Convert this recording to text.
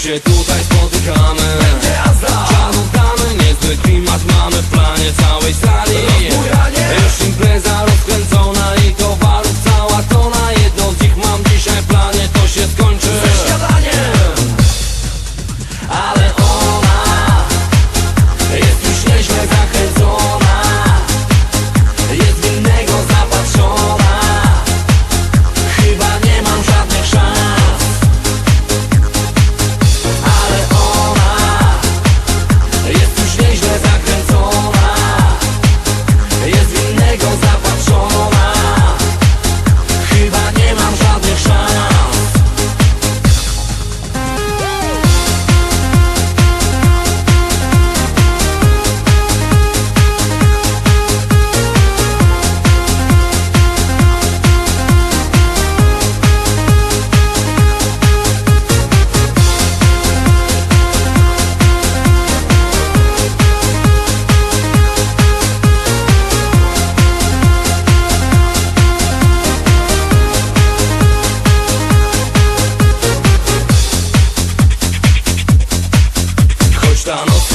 się tutaj spotykamy. Czarną damy, niezły klimat mamy w planie całej sali esta